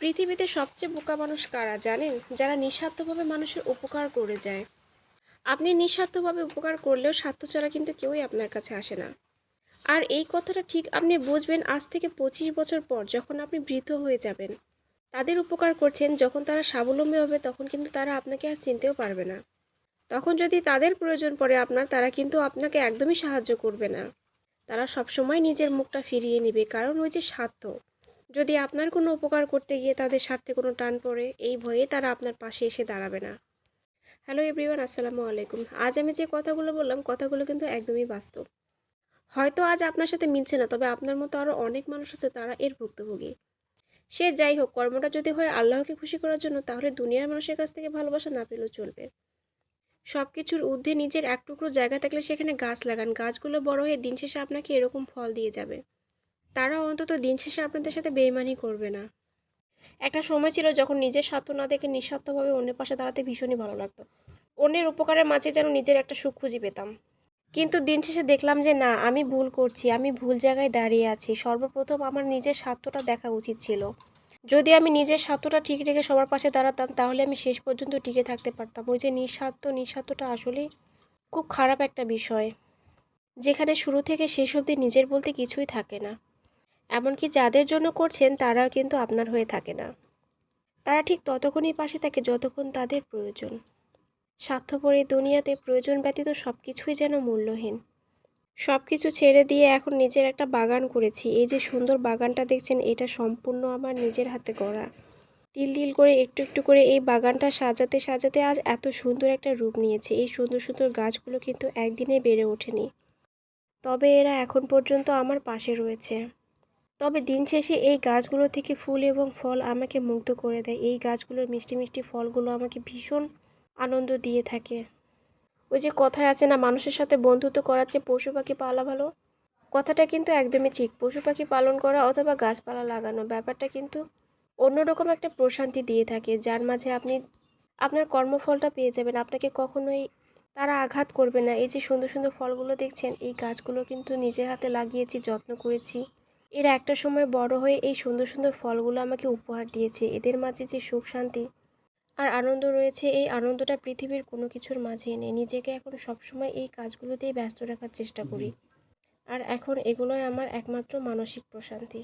পৃথিবীতে সবচেয়ে বোকা মানুষ কারা জানেন? যারা নিঃস্বার্থভাবে মানুষের উপকার করে যায়। আপনি নিঃস্বার্থভাবে উপকার করলেও স্বার্থ ছাড়া কিন্তু কেউই আপনার কাছে আসে না। আর এই কথাটা ঠিক আপনি বুঝবেন আজ থেকে পঁচিশ বছর পর যখন আপনি বৃদ্ধ হয়ে যাবেন। তাদের উপকার করছেন, যখন তারা স্বাবলম্বী হবে তখন কিন্তু তারা আপনাকে আর চিনতেও পারবে না। তখন যদি তাদের প্রয়োজন পড়ে আপনার, তারা কিন্তু আপনাকে একদমই সাহায্য করবে না। তারা সবসময় নিজের মুখটা ফিরিয়ে নেবে, কারণ ওই যে স্বার্থ। যদি আপনার কোনো উপকার করতে গিয়ে তাদের স্বার্থে কোনো টান পড়ে, এই ভয়ে তারা আপনার পাশে এসে দাঁড়াবে না। হ্যালো এভরিওয়ান, আসসালামু আলাইকুম। আজ আমি যে কথাগুলো বললাম, কথাগুলো কিন্তু একদমই বাস্তব। হয়তো আজ আপনার সাথে মিলছে না, তবে আপনার মতো আরও অনেক মানুষ আছে তারা এর ভুক্তভোগী। সে যাই হোক, কর্মটা যদি হয় আল্লাহকে খুশি করার জন্য, তাহলে দুনিয়ার মানুষের কাছ থেকে ভালোবাসা না পেলেও চলবে। সব কিছুর ঊর্ধ্বে নিজের এক টুকরো জায়গা থাকলে সেখানে গাছ লাগান। গাছগুলো বড় হয়ে দিন শেষে আপনাকে এরকম ফল দিয়ে যাবে। তারা অন্তত দিন শেষে আপনাদের সাথে বেইমানি করবে না। একটা সময় ছিল যখন নিজের স্বার্থ না দেখে নিঃস্বার্থভাবে অন্যের পাশে দাঁড়াতে ভীষণই ভালো লাগতো। অন্যের উপকারের মাঝে যেন নিজের একটা সুখ খুঁজে পেতাম। কিন্তু দিন শেষে দেখলাম যে, না, আমি ভুল করছি, আমি ভুল জায়গায় দাঁড়িয়ে আছি। সর্বপ্রথম আমার নিজের স্বার্থটা দেখা উচিত ছিল। যদি আমি নিজের স্বার্থটা ঠিক রেখে সবার পাশে দাঁড়াতাম, তাহলে আমি শেষ পর্যন্ত টিকে থাকতে পারতাম। ওই যে নিঃস্বার্থ, নিঃস্বার্থটা আসলেই খুব খারাপ একটা বিষয়, যেখানে শুরু থেকে শেষ অবধি নিজের বলতে কিছুই থাকে না। এমনকি যাদের জন্য করছেন, তারাও কিন্তু আপনার হয়ে থাকে না। তারা ঠিক ততক্ষণই পাশে থাকে যতক্ষণ তাদের প্রয়োজন। স্বার্থপর এই দুনিয়াতে প্রয়োজন ব্যতীত সব কিছুই যেন মূল্যহীন। সব কিছু ছেড়ে দিয়ে এখন নিজের একটা বাগান করেছি। এই যে সুন্দর বাগানটা দেখছেন, এটা সম্পূর্ণ আমার নিজের হাতে গড়া। তিল তিল করে একটু একটু করে এই বাগানটা সাজাতে সাজাতে আজ এত সুন্দর একটা রূপ নিয়েছে। এই সুন্দর সুন্দর গাছগুলো কিন্তু একদিনে বেড়ে ওঠেনি। তবে এরা এখন পর্যন্ত আমার পাশে রয়েছে। তবে দিন শেষে এই গাছগুলো থেকে ফুল এবং ফল আমাকে মুগ্ধ করে দেয়। এই গাছগুলোর মিষ্টি মিষ্টি ফলগুলো আমাকে ভীষণ আনন্দ দিয়ে থাকে। ওই যে কথায় আছে না, মানুষের সাথে বন্ধুত্ব করার চেয়ে পশু পাখি পালা ভালো? কথাটা কিন্তু একদমই ঠিক। পশু পাখি পালন করা অথবা গাছপালা লাগানো ব্যাপারটা কিন্তু অন্যরকম একটা প্রশান্তি দিয়ে থাকে, যার মাঝে আপনি, আপনার কর্মফলটা পেয়ে যাবেন। আপনাকে কখনোই তারা আঘাত করবে না। এই যে সুন্দর সুন্দর ফলগুলো দেখছেন, এই গাছগুলো কিন্তু নিজের হাতে লাগিয়েছি, যত্ন করেছি। এরা একটা সময় বড় হয়ে এই সুন্দর সুন্দর ফলগুলো আমাকে উপহার দিয়েছে। এদের মাঝে যে সুখ শান্তি আর আনন্দ রয়েছে এই আনন্দটা পৃথিবীর কোনো কিছুর মাঝে নেই। নিজেকে এখন সবসময় এই কাজগুলোতেই ব্যস্ত রাখার চেষ্টা করি। আর এখন এগুলোই আমার একমাত্র মানসিক প্রশান্তি।